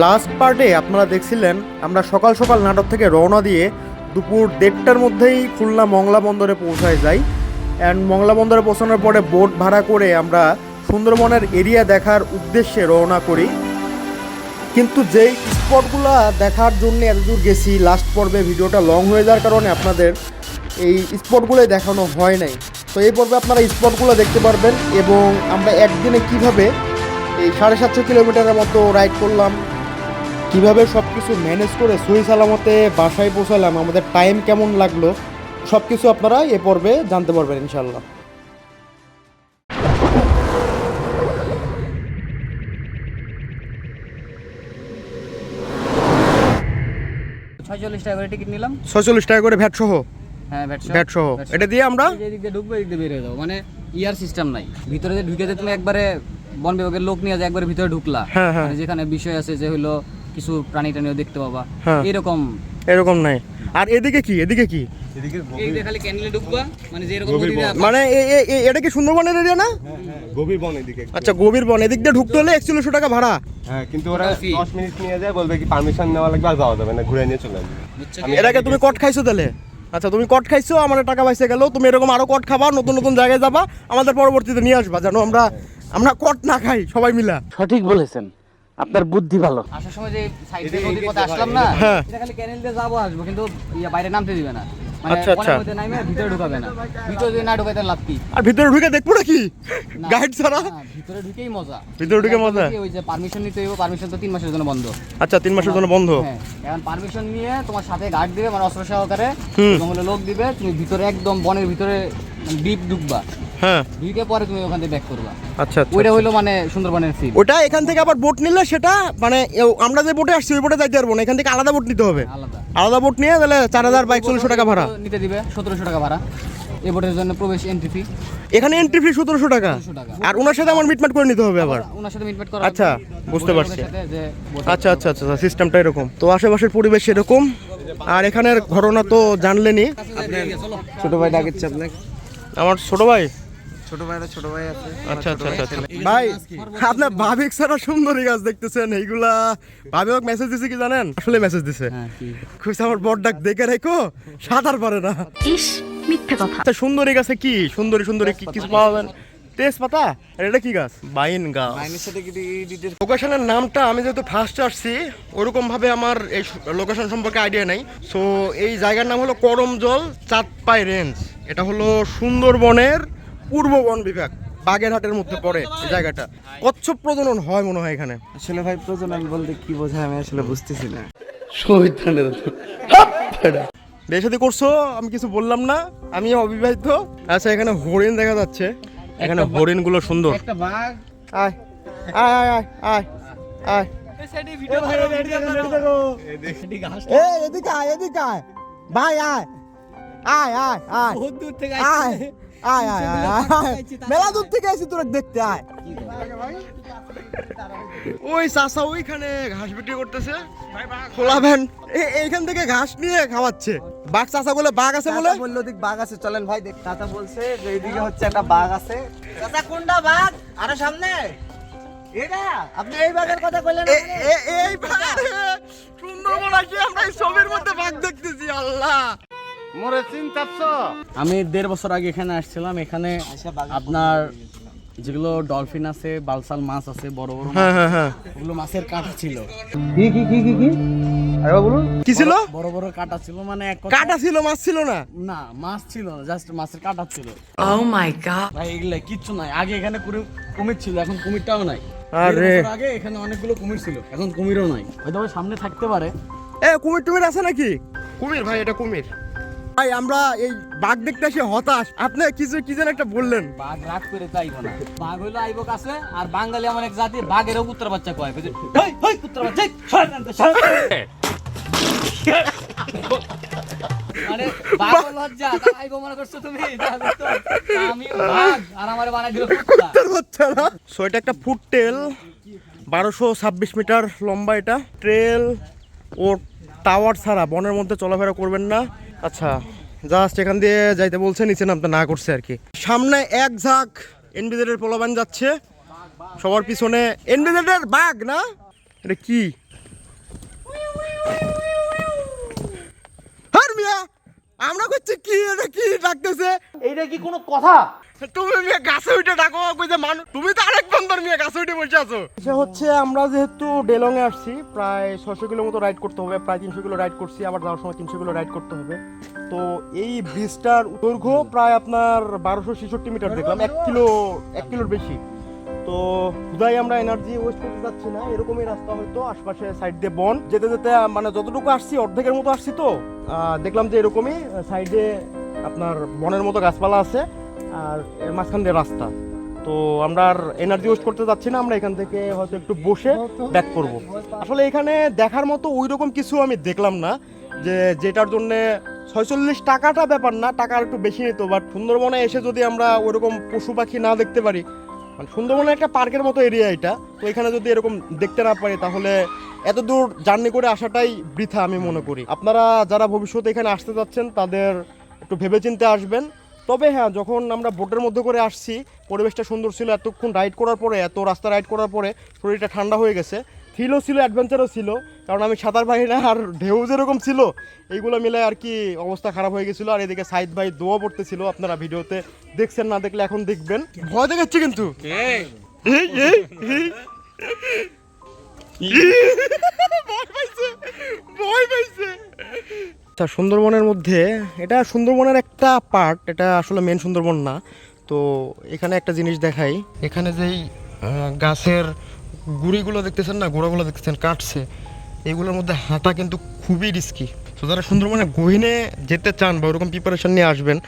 Last পার্টে আপনারা দেখছিলেন, আমরা সকাল সকাল নাটক থেকে রওনা দিয়ে দুপুর দেড়টার মধ্যেই খুলনা মংলা বন্দরে পৌঁছায় যাই। অ্যান্ড মংলা বন্দরে পৌঁছানোর পরে বোট ভাড়া করে আমরা সুন্দরবনের এরিয়া দেখার উদ্দেশ্যে রওনা করি। কিন্তু যেই স্পটগুলো দেখার জন্য এতদূর গেছি লাস্ট পর্বে ভিডিওটা লং হয়ে যাওয়ার কারণে আপনাদের এই স্পটগুলোই দেখানো হয় নাই। তো এই পর্বে আপনারা স্পটগুলো দেখতে পারবেন এবং আমরা একদিনে কীভাবে এই সাড়ে সাতশো কিলোমিটারের মতো রাইড করলাম কীভাবে সব কিছু ম্যানেজ করে সহি সালামতে বাসায় পৌঁছালাম আমাদের টাইম কেমন লাগল সব কিছু আপনারা এ পর্বে জানতে পারবেন ইনশাল্লাহ ছয়চল্লিশ টাকা করে টিকিট নিলাম। ছয়চল্লিশ টাকা করে ভ্যাট সহ? হ্যাঁ ভ্যাট ভ্যাট সহ। এটা দিয়ে আমরা? এই যে এদিক দিয়ে ঢুকবো এদিক দিয়ে বের যাব। মানে ইয়ার সিস্টেম নাই। ভিতরে যে ঢুকে যে তুমি একবারে বন বিভাগের লোক নিয়ে যে একবারে ভিতরে ঢুকলা হ্যাঁ, হ্যাঁ। মানে যেখানে বিষয় আছে যে হলো কিছু প্রাণী টানিও দেখতে পাবা। হ্যাঁ। এরকম। এরকম নাই। আর এদিকে কি? এদিকে কি? মানে যে এরকম নদীতে মানে এ- এ- এ- এটা কি সুন্দরবনের এরিয়া না? গভীর বন এদিকে। আচ্ছা গভীর বন। এদিক দিয়ে ঢুকতে হলে একচল্লিশশো টাকা ভাড়া। হ্যাঁ কিন্তু ওরা দশ মিনিট নিয়ে যায় বলবে কি পারমিশন নেওয়া লাগবে আর যাওয়া যাবে না ঘুরে নিয়ে চলে আসবে। বুঝছ আমি- কি? এটাকে তুমি কট খাইছো তাহলে? আচ্ছা তুমি কট খাইছো আমার টাকা পাইছে গেল তুমি এরকম আরও কট খাবা নতুন নতুন জায়গায় যাবা আমাদের পরবর্তীতে নিয়ে আসবা জানো আমরা আমরা কট না খাই সবাই মিলা। সঠিক বলেছেন। আপনার বুদ্ধি ভালো। আসার সময় যে সাইডে নদীর পথে আসলাম না। এটা খালি ক্যানেল দিয়ে যাব আসব কিন্তু বাইরে নামতে দিবে না। আচ্ছা, আচ্ছা। বনের মধ্যে নামে ভিতরে ঢুকাবে না। ভিতরে না ঢুকাইতে লাভ কি? আর ভিতরে ঢুকে দেখব নাকি? গাইড ছাড়া? ভিতরে ঢুকেই মজা। ভিতরে ঢুকে মজা? ওই যে পারমিশন নিতে হইব পারমিশন তো তিন মাসের জন্য বন্ধ। আচ্ছা তিন মাসের জন্য বন্ধ। হ্যাঁ এখন পারমিশন নিয়ে তোমার সাথে গার্ড দিবে মানে অস্ত্র সহকারে হুম। লোক দিবে তুমি ভিতরে একদম বনের ভিতরে ডিপ ঢুকবা হ্যাঁ। ঢুকে পরে তুমি ওখান থেকে ব্যাক করবা। আচ্ছা আচ্ছা ওইটা হইল মানে সুন্দরবনের ফিল ওটা এখান থেকে আবার বোট নিলে সেটা মানে আমরা যে বোটে আসছি ওই বোটে যাইতে পারব না। এখান থেকে আলাদা বোট নিতে হবে। আলাদা। আলাদা বোট নিয়ে তাহলে চার হাজার বা একচল্লিশশো টাকা ভাড়া। নিতে দিবে সতেরোশো টাকা ভাড়া। এই বোটের জন্য প্রবেশ এন্ট্রি ফি এখানে এন্ট্রি ফি সতেরোশো টাকা। আর ওনার সাথে আমার মিটমাট করে নিতে হবে আবার। ওনার সাথে মিটমেট করা আচ্ছা, বুঝতে পারছি। সাথে আচ্ছা আচ্ছা আচ্ছা সিস্টেমটা এরকম। তো আশেপাশের পরিবেশ এরকম। আর এখানের ঘটনা তো জানলেনই। চলো। ছোট ভাই ডাকিচ্ছে আপনাকে। আমার ছোট ভাই? ছোট ভাইরা ছোট ভাই আছে। আচ্ছা আচ্ছা আচ্ছা আচ্ছা। ভাই আপনার ভাবিক ছাড়া সুন্দরী গাছ দেখতেছেন এইগুলা ভাবেক মেসেজ দিছে কি জানেন? আসলে মেসেজ দিছে। হ্যাঁ খুশি আমার বড় ডাক দেখে রেখো সাঁতার পারে না। ইস মিথ্যে কথা। সুন্দরী গাছে কি? সুন্দরী সুন্দরী কি কিছু পাওয়া যায় তেজপাতা আর এটা কি গাছ? বাইন গাছ। সাথে লোকেশনের নামটা আমি যেহেতু ফার্স্ট আসছি ওরকম ভাবে আমার এই লোকেশন সম্পর্কে আইডিয়া নাই। সো এই জায়গার নাম হলো করমজল চাঁদপাই রেঞ্জ এটা হলো সুন্দরবনের পূর্ব বন বিভাগ বাগেরহাটের মধ্যে পড়ে এই জায়গাটা। কচ্ছপ প্রজনন হয় মনে হয় এখানে। আসলে ভাই প্রজনন বলতে কি বোঝায় আমি আসলে বুঝতেছি না। বিয়ে শাদী করছ আমি কিছু বললাম না আমি অবিবাহিত। আচ্ছা এখানে হরিণ দেখা যাচ্ছে। এখানে হরিণগুলো সুন্দর। একটা বাঘ। আয় আয় আয় আয় আয় আয়। এই এদিকে আয় এদিকে আয়। ভাই আয়। আয় আয় আয়। দূর থেকে আয়। আয় আয় আয় মেলা দূর থেকে আইছি তোরা দেখতে আয়। ওই চাষা ওইখানে ঘাস বিক্রি করতেছে। খোলাবেন এইখান থেকে ঘাস নিয়ে খাওয়াচ্ছে। বাঘ চাষা বলে বাঘ আছে বলে। বলল দিক বাঘ আছে চলেন ভাই দেখ। চাচা বলছে যে এইদিকে হচ্ছে একটা বাঘ আছে। চাচা কোনটা বাঘ? আরও সামনে। এটা আপনি এই বাঘের কথা বললেন এই বাঘ। সুন্দরবন আসি আমরা এই ছবির মধ্যে বাঘ দেখতেছি আল্লাহ। মোরে চিন্তাচ্ছ আমি দেড় বছর আগে এখানে আসছিলাম এখানে আপনার যেগুলো ডলফিন আছে বালসাল মাছ আছে বড় বড় মাছ, হ্যাঁ হ্যাঁ হ্যাঁ। ওগুলো মাছের কাঁটা ছিল। কি কি কি কি কি? আরে বলুন কি ছিল? বড় বড় কাঁটা ছিল মানে এক ছিল মাছ ছিল না? না মাছ ছিল না জাস্ট মাছের কাঁটা ছিল। ও মাই গড ভাই এগুলা কিচ্ছু নাই। আগে এখানে কুমির কুমির ছিল এখন কুমিরটাও নাই। আরে। আগে এখানে অনেকগুলো কুমির ছিল এখন কুমিরও নাই। হয়তো সামনে থাকতে পারে। এ কুমির টুমির আছে নাকি? কুমির ভাই এটা কুমির। ভাই আমরা এই বাঘ দেখতে এসে হতাশ। আপনি কিছু কি যেন একটা বললেন। বাঘ রাগ করে তো না। বাঘ হইল আইব কাছে আর বাঙালি এমন এক জাতি বাঘেরও কুত্তার বাচ্চা কয়। কুত্তার বাচ্চা। মানে বাঘ লজ্জা তা আইব মনে করছ তুমি? আমি বাঘ আর আমারে বানাই দিল কুত্তা। বাচ্চা না সো এটা একটা ফুট টেল। বারোশো ছাব্বিশ মিটার লম্বা এটা। ট্রেল ও টাওয়ার ছাড়া বনের মধ্যে চলাফেরা করবেন না। আচ্ছা জাস্ট এখান দিয়ে যাইতে বলছে, নিচে নামতে না করছে আর কি। সামনে এক ঝাঁক এনবিজেডের পোলাবান যাচ্ছে, সবার পিছনে। এনবিজেডের বাঘ না? এটা কি? কি এটা কি ডাকতেছে? এইটা কি কোনো কথা? তুমি মেয়ে গাছে উঠে ডাকো কই যে মানুষ তুমি তো আরেক বন্দর মেয়ে গাছে উঠে বসে আছো। সে হচ্ছে আমরা যেহেতু ডেলং এ আসছি প্রায় ছশো কিলো মতো রাইড করতে হবে প্রায় তিনশো কিলো রাইড করছি আবার যাওয়ার সময় তিনশো কিলো রাইড করতে হবে। তো এই ব্রিজটার দৈর্ঘ্য প্রায় আপনার বারোশো ছেষট্টি মিটার দেখলাম এক কিলো এক কিলোর বেশি। তো খুদাই আমরা এনার্জি ওয়েস্ট করতে যাচ্ছি না, এরকমই রাস্তা হয়তো আশপাশে সাইড দিয়ে বন। যেতে যেতে মানে যতটুকু আসছি, অর্ধেকের মতো আসছি তো দেখলাম যে এরকমই সাইডে আপনার বনের মতো গাছপালা আছে, আর মাঝখান দিয়ে রাস্তা। তো আমরা আর এনার্জি ওয়েস্ট করতে যাচ্ছি না, আমরা এখান থেকে হয়তো একটু বসে ব্যাক করব। আসলে এখানে দেখার মতো ওই রকম কিছু আমি দেখলাম না, যে যেটার জন্যে ছয়চল্লিশ টাকাটা ব্যাপার না, টাকা একটু বেশি নিত বাট সুন্দরবনে এসে যদি আমরা ওইরকম পশু পাখি না দেখতে পারি মানে সুন্দরবনে একটা পার্কের মতো এরিয়া এটা। তো এখানে যদি এরকম দেখতে না পারি, তাহলে এত দূর জার্নি করে আসাটাই বৃথা আমি মনে করি। আপনারা যারা ভবিষ্যতে এখানে আসতে যাচ্ছেন, তাদের একটু ভেবেচিন্তে আসবেন। তবে হ্যাঁ যখন আমরা বোটের মধ্যে করে আসছি, পরিবেশটা সুন্দর ছিল, এতক্ষণ রাইড করার পরে, এত রাস্তা রাইড করার পরে শরীরটা ঠান্ডা হয়ে গেছে। ফিলও ছিল, অ্যাডভেঞ্চারও ছিল, কারণ আমি সাঁতার পারি না আর ঢেউ যেরকম ছিল, এইগুলো মিলে আর কি অবস্থা খারাপ হয়ে গেছিল। আর এদিকে সাইদ ভাই দোয়া পড়তেছিল আপনারা ভিডিওতে, দেখছেন না দেখলে এখন দেখবেন। ভয় দেখাচ্ছে কিন্তু। সুন্দরবনের মধ্যে, এটা সুন্দরবনের একটা পার্ট এটা আসলে মেন সুন্দরবন না। তো এখানে একটা জিনিস দেখাই। এখানে যেই গাছের গুড়িগুলো দেখতেছেন না, গোড়াগুলো দেখতেছেন, কাটছে। এগুলোর মধ্যে হাঁটা কিন্তু খুবই রিস্কি তো যারা সুন্দরবনে গহিনে যেতে চান বা ওরকম প্রিপারেশন নিয়ে আসবেন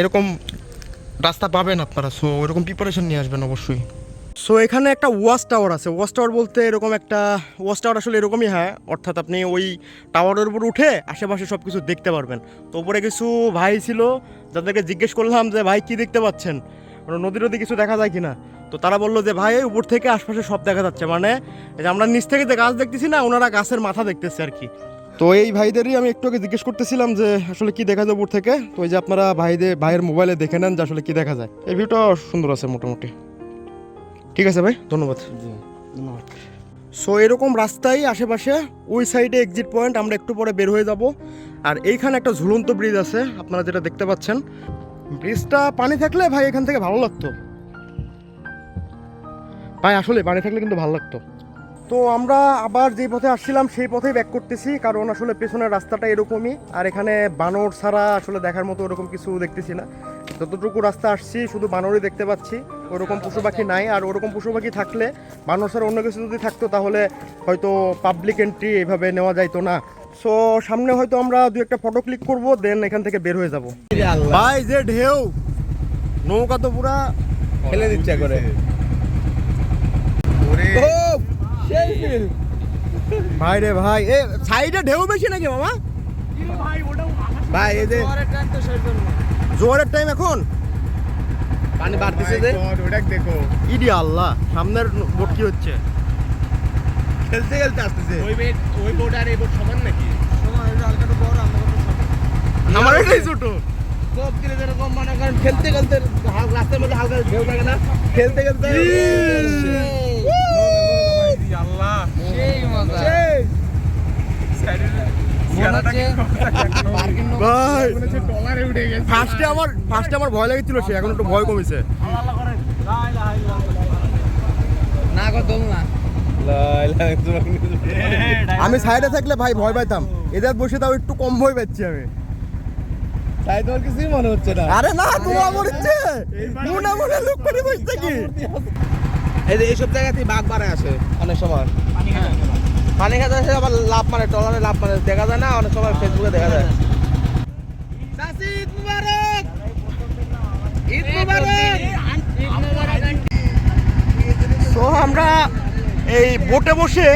এরকম রাস্তা পাবেন আপনারা সো ওরকম প্রিপারেশন নিয়ে আসবেন অবশ্যই। সো এখানে একটা ওয়াচ টাওয়ার আছে। ওয়াচ টাওয়ার বলতে এরকম একটা ওয়াশ টাওয়ার আসলে এরকমই হয়। অর্থাৎ আপনি ওই টাওয়ারের উপর উঠে আশেপাশে সব কিছু দেখতে পারবেন। তো উপরে কিছু ভাই ছিল, যাদেরকে জিজ্ঞেস করলাম যে, ভাই, কি দেখতে পাচ্ছেন? মানে নদী নদী কিছু দেখা যায় কিনা? তো তারা বলল যে ভাই এই উপর থেকে আশপাশে সব দেখা যাচ্ছে। মানে এই যে আমরা নিচ থেকে যে গাছ দেখতেছি না ওনারা গাছের মাথা দেখতেছে আর কি। তো এই ভাইদেরই আমি একটু আগে জিজ্ঞেস করতেছিলাম যে আসলে কি দেখা যায় উপর থেকে? তো ওই যে আপনারা ভাইদের ভাইয়ের মোবাইলে দেখে নেন যে আসলে কি দেখা যায়। এই ভিউটা সুন্দর আছে মোটামুটি। ঠিক আছে ভাই ধন্যবাদ। সো এরকম রাস্তায় আশেপাশে ওই সাইডে এক্সিট পয়েন্ট আমরা একটু পরে বের হয়ে যাব। আর এইখানে একটা ঝুলন্ত ব্রিজ আছে আপনারা যেটা দেখতে পাচ্ছেন। ব্রিজটা পানি থাকলে ভাই এখান থেকে ভালো লাগতো। ভাই, আসলে পানি থাকলে কিন্তু ভালো লাগতো। তো আমরা আবার যে পথে আসছিলাম, সেই পথেই ব্যাক করতেছি, কারণ আসলে পেছনের রাস্তাটা এরকমই, আর এখানে বানর ছাড়া আসলে দেখার মতো ওরকম কিছু দেখতেছি না। যতটুকু রাস্তা আসছি, শুধু বানরই দেখতে পাচ্ছি, ওরকম পশু পাখি নাই, আর ওরকম পশু পাখি থাকলে বানর ছাড়া অন্য কিছু যদি থাকতো, তাহলে হয়তো পাবলিক এন্ট্রি এভাবে নেওয়া যাইতো না। সো সামনে হয়তো আমরা দু একটা ফটো ক্লিক করব দেন এখান থেকে বের হয়ে যাব। ভাই যে ঢেউ! নৌকা তো পুরা ফেলে দিচ্ছে করে ভাই রে ভাই এ সাইডে ঢেউ বেশি নাকি মামা? ভাই এই যে জোয়ারের টাইম এখন? পানি বাড়তেছে যে। ইডি আল্লাহ সামনের বোট কি হচ্ছে? খেলতে খেলতে আসতেছে। ওই বোট ওই বোট আর এই বোট সমান নাকি? আমার এটাই ছোট। কোপ দিলে যেরকম মনে করেন খেলতে খেলতে হাল- রাস্তার মধ্যে হালকা ঢেউ থাকে না। খেলতে খেলতে আল্লাহ। সেই মজা। মনে ফার্স্টে আমার ফার্স্টে আমার ভয় লাগছিল সে এখন একটু ভয় কমেছে। না কর না। আমি সাইডে থাকলে ভাই ভয় পাইতাম। এদের বসে তাও একটু কম ভয় পাচ্ছি আমি। তাই তোমার কিছুই মনে হচ্ছে না? আরে না মনে মনে লুক করে বসতে কি এই যে এইসব জায়গাতেই বাঘ বাড়ায় আসে অনেক সময়। পানি খেতে আসে আবার লাভ টলারে লাভ মারে দেখা যায় না? অনেক সময় ফেসবুকে দেখা যায়। ঈদ মুবারক! ঈদ মুবারক তো আমরা এই বোটে বসে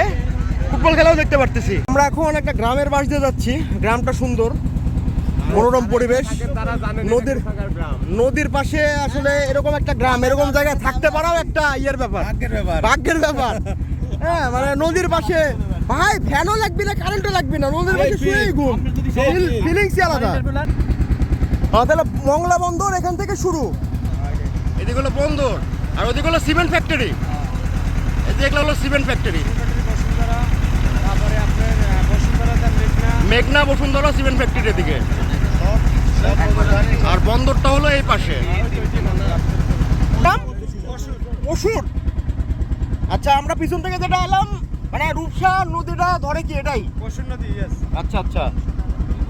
ফুটবল খেলাও দেখতে পারতেছি। আমরা এখন একটা গ্রামের বাস দিয়ে যাচ্ছি। গ্রামটা সুন্দর মনোরম পরিবেশ। নদীর নদীর পাশে আসলে এরকম একটা গ্রাম এরকম জায়গায় থাকতে পারাও একটা ইয়ের ব্যাপার। ভাগ্যের ব্যাপার। হ্যাঁ মানে নদীর পাশে ভাই ফ্যানও লাগবে না কারেন্টও লাগবে না নদীর পাশে শুয়েই ঘুম। ফিলিংসই আলাদা। হ্যাঁ তাহলে মংলা বন্দর এখান থেকে শুরু। এদিকে হলো বন্দর আর ওদিকে হলো সিমেন্ট ফ্যাক্টরি এদিকে হলো সিমেন্ট ফ্যাক্টরি মেঘনা। বসুন্ধরা সিমেন্ট ফ্যাক্টরি এদিকে। আর বন্দরটা হলো এই পাশে? অসুর আচ্ছা আমরা পিছন থেকে যেটা এলাম মানে রূপসা নদীটা ধরে কি এটাই? আচ্ছা আচ্ছা।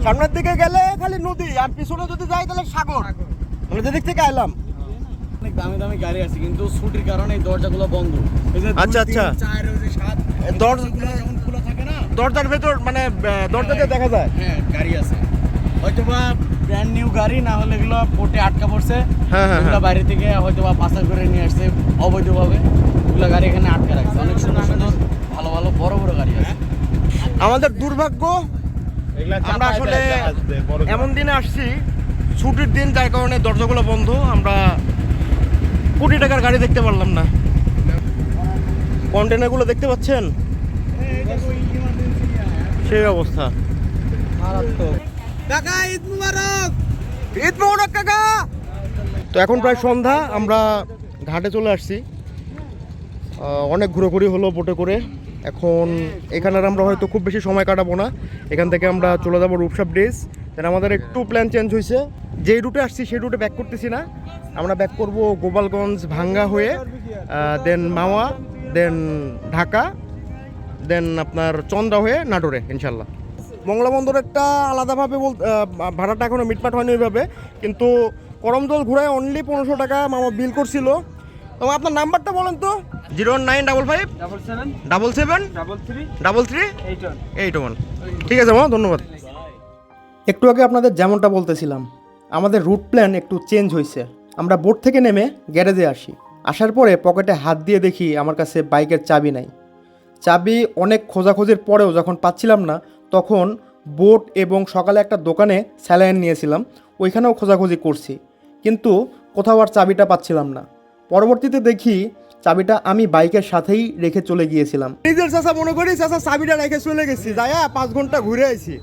সামনের দিকে গেলে খালি নদী আর পিছনে যদি যাই তাহলে সাগর। মানে যেদিক থেকে এলাম। অনেক দামি দামি গাড়ি আছে কিন্তু ছুটির কারণে এই দরজাগুলো বন্ধ। এই যে আচ্ছা, আচ্ছা। চার, ওই যে সাত, দরজাগুলো যখন খোলা থাকে না দরজার ভেতর মানে আহ, দরজা দিয়ে দেখা যায়? হ্যাঁ গাড়ি আছে। হয়তো বা ব্র্যান্ড নিউ গাড়ি না হলে এগুলো পোর্টে আটকা পড়ছে। হ্যাঁ, হ্যাঁ, হ্যাঁ। বাইরে থেকে হয়তো বা পাচার করে নিয়ে আসছে অবৈধভাবে। এগুলো গাড়ি এখানে আটকা রাখছে। অনেক সুন্দর সুন্দর ভালো ভালো বড় বড় গাড়ি আছে। আমাদের দুর্ভাগ্য আমরা আসলে এমন দিনে আসছি ছুটির দিন যার কারণে দরজাগুলো বন্ধ আমরা কোটি টাকার গাড়ি দেখতে পারলাম না। কন্টেনারগুলো দেখতে পাচ্ছেন? সেই অবস্থা। কাকা ঈদ মুবারক! ঈদ মোবারক কাকা! তো এখন প্রায় সন্ধ্যা আমরা ঘাটে চলে আসছি। অনেক ঘুরোঘুরি হলো বোটে করে। এখন এখানে আর আমরা হয়তো খুব বেশি সময় কাটাবো না। এখান থেকে আমরা চলে যাব রূপসা ব্রিজ দেন আমাদের একটু প্ল্যান চেঞ্জ হয়েছে যেই রুটে আসছি সেই রুটে ব্যাক করতেছি না। আমরা ব্যাক করব গোপালগঞ্জ ভাঙ্গা হয়ে দেন মাওয়া দেন ঢাকা দেন আপনার চন্দ্রা হয়ে নাটোরে ইনশাল্লাহ। মংলা বন্দর একটা আলাদাভাবে বল ভাড়াটা এখনও মিটমাট হয়নি ওইভাবে কিন্তু করমজল ঘুরায় অনলি পনেরোশো টাকা মামা বিল করছিল। তো আপনার নাম্বারটা বলেন তো। Zero nine double five double seven double seven double three double three eight one. Eight one. ঠিক আছে মা ধন্যবাদ। একটু আগে আপনাদের যেমনটা বলতেছিলাম আমাদের রুট প্ল্যান একটু চেঞ্জ হয়েছে। আমরা বোট থেকে নেমে গ্যারেজে আসি। আসার পরে পকেটে হাত দিয়ে দেখি আমার কাছে বাইকের চাবি নাই। চাবি অনেক খোঁজাখোঁজির পরেও যখন পাচ্ছিলাম না, তখন বোট এবং সকালে একটা দোকানে স্যালাইন নিয়েছিলাম, ওইখানেও খোঁজাখুঁজি করছি। কিন্তু কোথাও আর চাবিটা পাচ্ছিলাম না। পরবর্তীতে দেখি চাবিটা আমি বাইকের সাথেই রেখে চলে গিয়েছিলাম। নিজের চাষা মনে করি চাষা চাবিটা রেখে চলে গেছি। যাইয়া পাঁচ ঘণ্টা ঘুরে আইছি।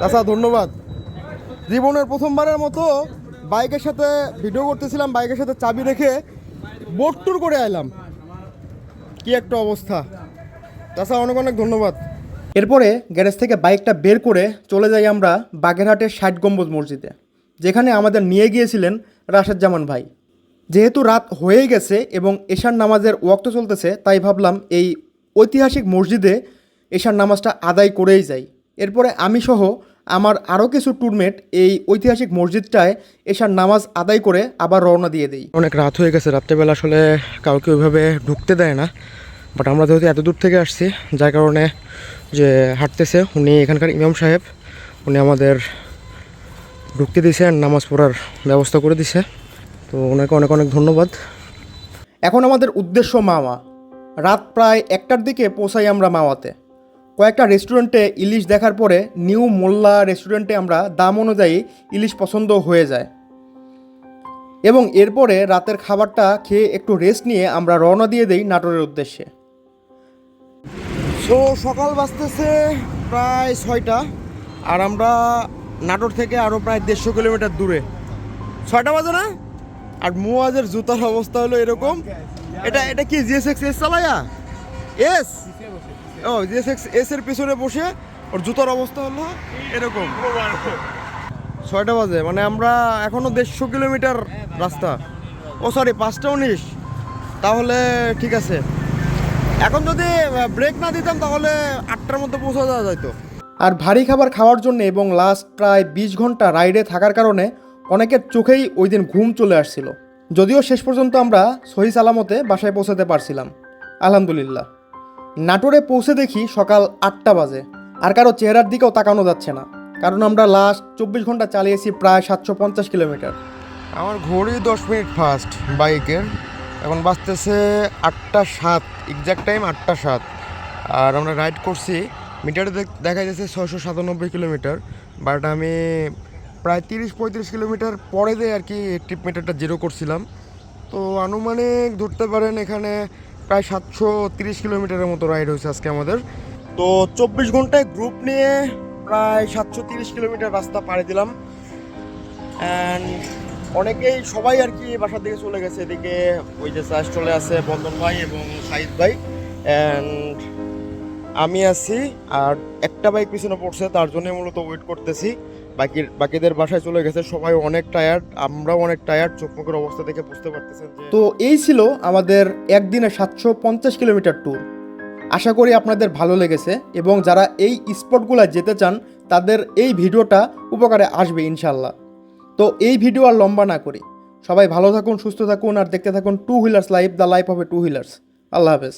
চাষা ধন্যবাদ। জীবনের প্রথমবারের মতো বাইকের সাথে ভিডিও করতেছিলাম, বাইকের সাথে চাবি রেখে বোট ট্যুর করে এলাম কি একটা অবস্থা। তাছাড়া অনেক অনেক ধন্যবাদ। এরপরে গ্যারেজ থেকে বাইকটা বের করে চলে যাই আমরা বাগেরহাটের ষাট গম্বুজ মসজিদে, যেখানে আমাদের নিয়ে গিয়েছিলেন রাশেদ জামান ভাই। যেহেতু রাত হয়ে গেছে এবং এশার নামাজের ওয়াক্ত চলতেছে, তাই ভাবলাম এই ঐতিহাসিক মসজিদে এশার নামাজটা আদায় করেই যাই। এরপরে আমি সহ আমার আরও কিছু টুরমেট এই ঐতিহাসিক মসজিদটায় এশার নামাজ আদায় করে আবার রওনা দিয়ে দিই। অনেক রাত হয়ে গেছে রাত্রেবেলা আসলে কাউকে ওইভাবে ঢুকতে দেয় না। বাট আমরা যেহেতু এত দূর থেকে আসছি যার কারণে যে হাঁটতেছে উনি এখানকার ইমাম সাহেব উনি আমাদের ঢুকতে দিছে আর নামাজ পড়ার ব্যবস্থা করে দিছে তো ওনাকে অনেক অনেক ধন্যবাদ। এখন আমাদের উদ্দেশ্য মাওয়া। রাত প্রায় একটার দিকে পৌঁছাই আমরা মাওয়াতে। কয়েকটা রেস্টুরেন্টে ইলিশ দেখার পরে নিউ মোল্লা রেস্টুরেন্টে আমরা দাম অনুযায়ী ইলিশ পছন্দ হয়ে যায়। এবং এরপরে রাতের খাবারটা খেয়ে একটু রেস্ট নিয়ে আমরা রওনা দিয়ে দেই নাটোরের উদ্দেশ্যে। সো সকাল বাজতেছে প্রায় ছয়টা, আর আমরা নাটোর থেকে আরও প্রায় দেড়শো কিলোমিটার দূরে। ছয়টা বাজে না? আর মুয়াজের জুতার অবস্থা হলো এরকম। এটা এটা কি জিএসএক্স এস চালায়া? এস ও জিএসএক্স এস এর পিছনে বসে ওর জুতার অবস্থা হলো এরকম। ছয়টা বাজে মানে আমরা এখনও দেড়শো কিলোমিটার রাস্তা। ও সরি পাঁচটা উনিশ। তাহলে ঠিক আছে। এখন যদি ব্রেক না দিতাম তাহলে আটটার মধ্যে পৌঁছে যাওয়া যাইতো। আর ভারী খাবার খাওয়ার জন্য এবং লাস্ট প্রায় বিশ ঘণ্টা রাইডে থাকার কারণে অনেকের চোখেই ওই দিন ঘুম চলে আসছিল। যদিও শেষ পর্যন্ত আমরা সহি সালামতে বাসায় পৌঁছাতে পারছিলাম। আলহামদুলিল্লাহ। নাটোরে পৌঁছে দেখি সকাল আটটা বাজে, আর কারও চেহারার দিকেও তাকানো যাচ্ছে না। কারণ আমরা লাস্ট চব্বিশ ঘণ্টা চালিয়েছি প্রায় সাতশো পঞ্চাশ কিলোমিটার। আমার ঘড়ি দশ মিনিট ফাস্ট বাইকের। এখন বাজতেছে আটটা সাত এক্সাক্ট টাইম আটটা সাত। আর আমরা রাইড করছি, মিটারে দেখা যাচ্ছে ছয়শো সাতানব্বই কিলোমিটার। বাট আমি প্রায় তিরিশ পঁয়ত্রিশ কিলোমিটার পরে দিয়ে আর কি ট্রিপ মিটারটা জিরো করছিলাম। তো আনুমানিক ধরতে পারেন এখানে প্রায় সাতশো তিরিশ কিলোমিটারের মতো রাইড হয়েছে আজকে আমাদের। তো চব্বিশ ঘন্টায় গ্রুপ নিয়ে প্রায় সাতশো তিরিশ কিলোমিটার রাস্তা পাড়ি দিলাম। অ্যান্ড অনেকেই সবাই আর কি বাসার দিকে চলে গেছে। এদিকে ওই যে চাষ চলে আসে, বন্ধন ভাই এবং সাইদ ভাই। অ্যান্ড আমি আছি আর একটা বাইক পিছনে পড়ছে, তার জন্য মূলত ওয়েট করতেছি। বাকি বাকিদের বাসায় চলে গেছে, সবাই অনেক টায়ার্ড আমরাও অনেক টায়ার্ড চোখ মুখের অবস্থা দেখে বুঝতে পারতেছেন তো এই ছিল আমাদের একদিনে সাতশো পঞ্চাশ কিলোমিটার ট্যুর আশা করি আপনাদের ভালো লেগেছে এবং যারা এই স্পটগুলো যেতে চান, তাদের এই ভিডিওটা উপকারে আসবে ইনশাল্লাহ তো এই ভিডিও আর লম্বা না করি। সবাই ভালো থাকুন, সুস্থ থাকুন, আর দেখতে থাকুন two wheelers life the life of a two wheelers আল্লাহ হাফেজ।